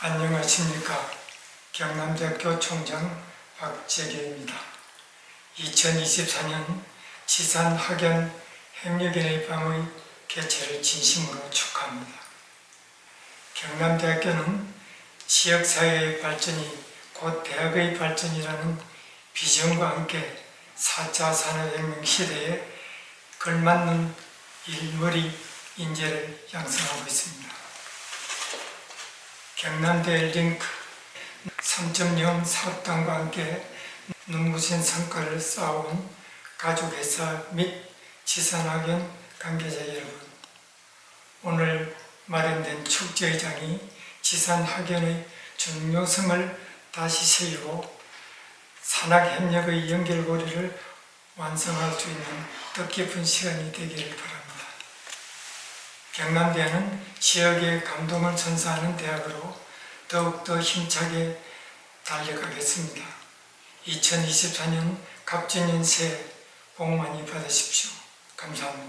안녕하십니까. 경남대학교 총장 박재계입니다. 2024년 지산 학연 협력연의 밤의 개최를 진심으로 축하합니다. 경남대학교는 지역사회의 발전이 곧 대학의 발전이라는 비전과 함께 4차 산업혁명 시대에 걸맞는 일머리 인재를 양성하고 있습니다. 경남대 링크 3.0 사업단과 함께 눈부신 성과를 쌓아온 가족회사 및 지산학연 관계자 여러분 오늘 마련된 축제의장이 지산학연의 중요성을 다시 세우고 산학협력의 연결고리를 완성할 수 있는 뜻깊은 시간이 되기를 바랍니다. 경남대는 지역의 감동을 선사하는 대학으로 더욱더 힘차게 달려가겠습니다. 2024년 갑진년 새해 복 많이 받으십시오. 감사합니다.